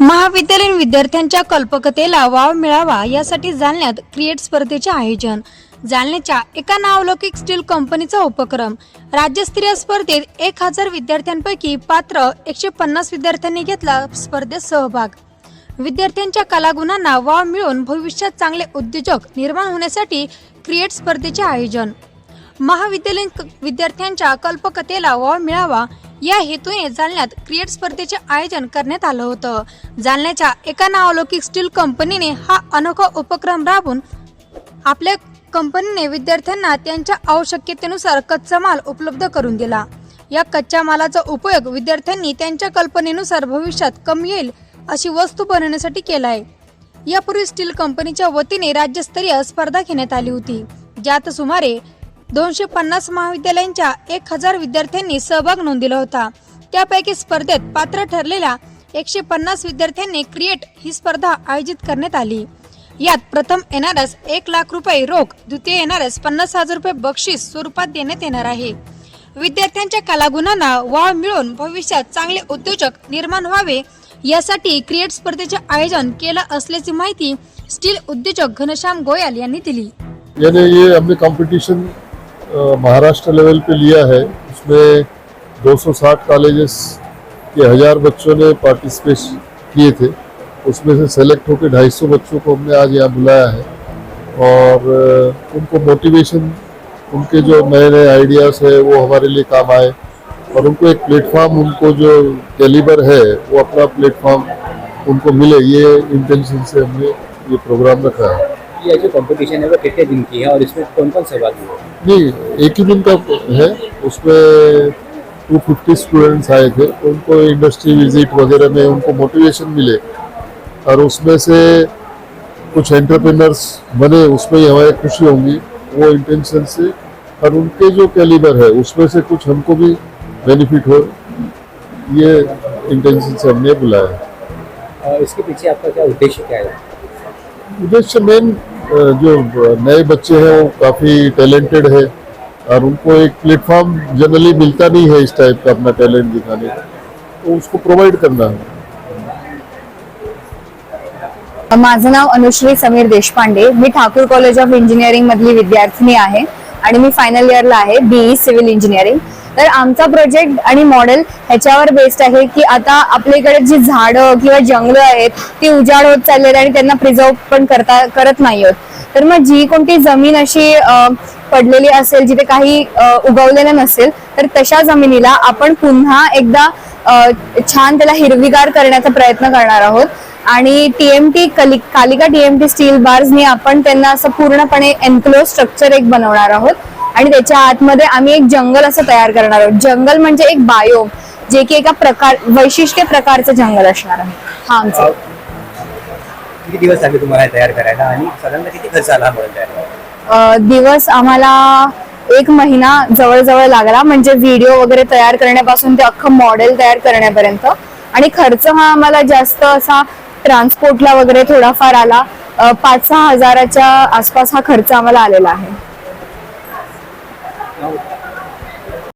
महाविद्यालयीन विद्यार्थ्यांच्या कल्पकतेला वाव मिळावा यासाठी जालन्यात क्रिएट स्पर्धेचे आयोजन. जालन्याच्या एका नावलौकिक स्टील कंपनीचा उपक्रम. राज्यस्तरीय स्पर्धेत एक हजार विद्यार्थ्यांपैकी पात्र एकशे पन्नास विद्यार्थ्यांनी घेतला स्पर्धेत सहभाग. विद्यार्थ्यांच्या कलागुणांना वाव मिळून भविष्यात चांगले उद्योजक निर्माण होण्यासाठी क्रिएट स्पर्धेचे आयोजन. महाविद्यालयीन क- विद्यार्थ्यांच्या कल्पकतेला वाव मिळावा या हेतूने जालन्यात क्रिएट स्पर्धेचे आयोजन करण्यात आलं होतं. जालन्याच्या एका नावलौकिक स्टील कंपनीने हा अनोखा उपक्रम राबून आपल्या कंपनीने विद्यार्थ्यांना त्यांच्या आवश्यकतेनुसार कच्चा माल उपलब्ध करून दिला. या कच्च्या मालाचा उपयोग विद्यार्थ्यांनी त्यांच्या कल्पनेनुसार भविष्यात कमी येईल अशी वस्तू बनवण्यासाठी केला आहे यापूर्वी स्टील कंपनीच्या वतीने राज्यस्तरीय स्पर्धा घेण्यात आली होती. ज्यात सुमारे दोनशे पन्नास महाविद्यालयांच्या एक हजार विद्यार्थ्यांनी सहभाग नोंदविला होता. त्यापैकी स्पर्धेत पात्र ठरलेल्या एकशे पन्नास विद्यार्थ्यांनी क्रिएट ही स्पर्धा आयोजित करण्यात आली. यात प्रथम येणारच एक लाख रुपये रोख द्वितीय येणाऱ्यास पन्नास हजार रुपये बक्षीस स्वरूपात देण्यात येणार आहे. विद्यार्थ्यांच्या कलागुणांना वाव मिळून भविष्यात चांगले उद्योजक निर्माण व्हावे यासाठी क्रिएट स्पर्धेचे आयोजन केलं असल्याची माहिती स्टील उद्योजक घनश्याम गोयल यांनी दिली. याने ये हमने कंपटीशन महाराष्ट्र लेवल पे लिया है। उसमें 260 कॉलेजेस के हज़ार बच्चों ने पार्टिसिपेट किए थे। उसमें से सेलेक्ट होकर 250 बच्चों को हमने आज यहाँ बुलाया है। और उनको मोटिवेशन उनके जो नए नए आइडियाज़ है, वो हमारे लिए काम आए। और उनको एक प्लेटफॉर्म उनको जो कैलिबर है, वो अपना प्लेटफॉर्म उनको मिले। ये इंटेंशन से हमने ये प्रोग्राम रखा है। ये जो कंपटीशन है वो कितने दिन की है और इसमें कौन कौन सहभागी हुए नहीं एक ही दिन का है। उसमें टू फिफ्टी स्टूडेंट्स आए थे। उनको इंडस्ट्री विज़िट वगैरह में उनको मोटिवेशन मिले। और उसमें से कुछ एंटरप्रेनर्स बने उसमें ही हमारी खुशी होंगी वो इंटेंशन से। और उनके जो कैलिबर है उसमें से कुछ हमको भी बेनिफिट हो। ये इंटेंशन से हमने बुलाया है। इसके पीछे आपका क्या उद्देश्य क्या है? उद्देश्य मेन जो नए बच्चे हैं, वो काफ़ी टैलेंटेड है और उनको एक प्लेटफॉर्म जनरली मिलता नहीं है इस टाइप का अपना टैलेंट दिखाने का। तो उसको प्रोवाइड करना है। माझं नाव अनुश्री समीर देशपांडे. मी ठाकूर कॉलेज ऑफ़ इंजिनिअरिंग मधली विद्यार्थिनी आहे आणि मी फायनल इयरला आहे बीई सिव्हिल इंजिनिअरिंग तर आमचा प्रोजेक्ट आणि मॉडेल ह्याच्यावर बेस्ड आहे की आता आपल्याकडे जी झाडं किंवा जंगलं आहेत ती उजाड होत चाललेली आणि त्यांना प्रिझर्व पण करता करत नाही आहोत. तर मग जी कोणती जमीन अशी पडलेली असेल जिथे काही उगवलेलं नसेल तर तशा जमिनीला आपण पुन्हा एकदा छान त्याला हिरवीगार करण्याचा प्रयत्न करणार आहोत. आणि टीएमटी कालिका टीएमटी स्टील बार्सनी आपण त्यांना असं पूर्णपणे एन्क्लोज स्ट्रक्चर एक बनवणार आहोत. आणि त्याच्या आतमध्ये आम्ही एक जंगल असं तयार करणार आहोत. जंगल म्हणजे एक बायोम जे की एका प्रकार वैशिष्ट्य प्रकारचं जंगल असणार आहे. हा आमचा. किती दिवस लागले तुम्हाला हे तयार करायला आणि साधारणतः किती खर्च आला हा मॉडेल तयार करायला? अ, दिवस आम्हाला एक महिना जवळजवळ लागला. म्हणजे व्हिडिओ वगैरे तयार करण्यापासून ते अख्खं मॉडेल तयार करण्यापर्यंत. आणि खर्च हा आम्हाला जास्त असा ट्रान्सपोर्टला वगैरे थोडाफार आला. अ, पाच सहा हजाराच्या आसपास हा खर्च आम्हाला आलेला आहे.